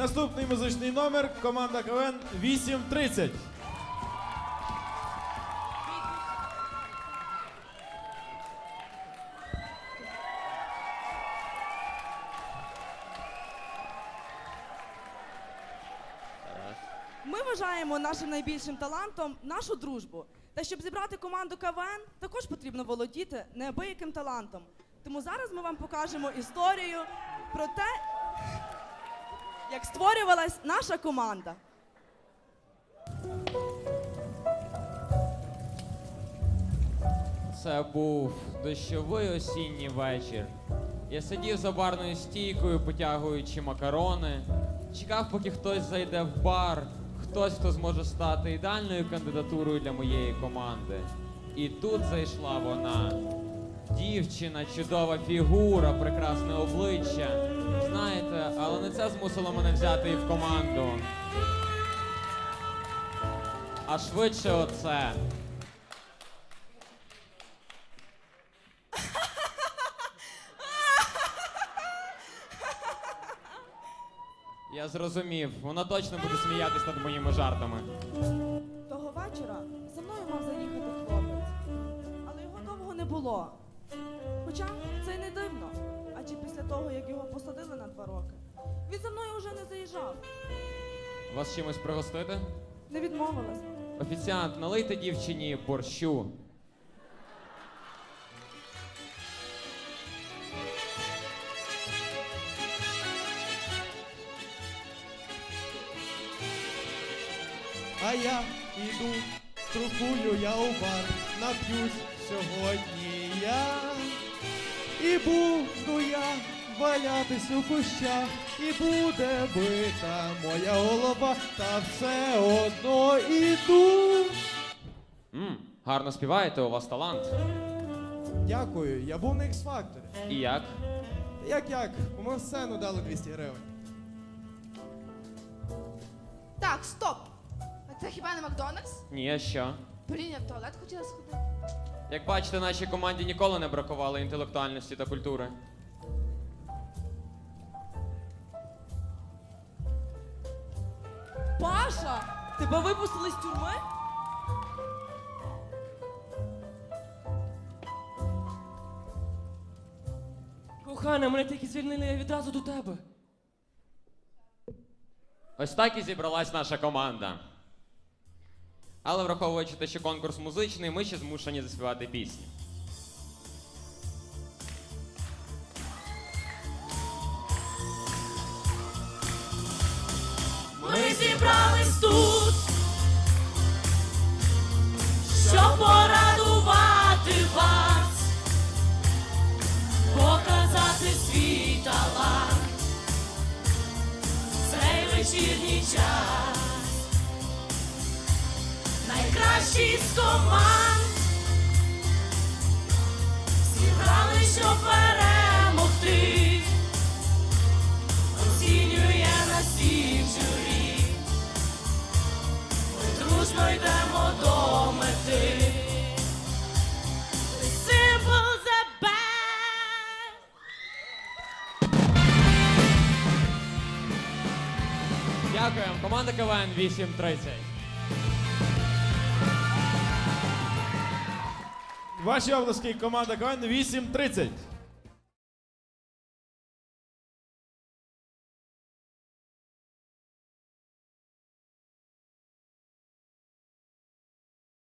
Наступний музичний номер команда КВН 8.30. Ми вважаємо нашим найбільшим талантом нашу дружбу. Та щоб зібрати команду КВН, також потрібно володіти неабияким талантом. Тому зараз ми вам покажемо історію про те, як створювалась наша команда. Це був дощовий осінній вечір. Я сидів за барною стійкою, потягуючи макарони, чекав, поки хтось зайде в бар, хтось, хто зможе стати ідеальною кандидатурою для моєї команди. І тут зайшла вона. Дівчина, чудова фігура, прекрасне обличчя. Знаєте, але не це змусило мене взяти її в команду. А швидше оце. Я зрозумів, вона точно буде сміятись над моїми жартами. Того вечора за мною мав заїхати хлопець, але його довго не було. Хоча це й не дивно, адже після того, як його посадили на два роки, він за мною вже не заїжджав, Вас чимось пригостити? не відмовилась. Офіціант, налийте дівчині борщу. А я іду, трукую я у бар, нап'юсь сьогодні я. Буду я валятись у кущах, і буде бита моя голова, та все одно іду. Мм, гарно співаєте, у вас талант. Дякую, я був на X-Factor. І як? Як як? Кому в сцену дали 200 гривень. Так, стоп! А це хіба не Макдональдс? Ні, а що? Блін, я в туалет хотіла сходити. Як бачите, нашій команді ніколи не бракувало інтелектуальності та культури. Паша, тебе випустили з тюрми? Кохана, мене тільки звільнили, я відразу до тебе. Ось так і зібралась наша команда. Але враховуючи те, що конкурс музичний, ми ще змушені заспівати пісню. Ми зібрались тут, щоб порадувати вас, показати свій талант, цей вечірній час, з команд зібрали, щоб перемогти, оцінює нас всіх журі. Ми дружно йдемо до мети. Дякуємо. Команда КВН 8.30. Ваші обласки команда КВН 8.30.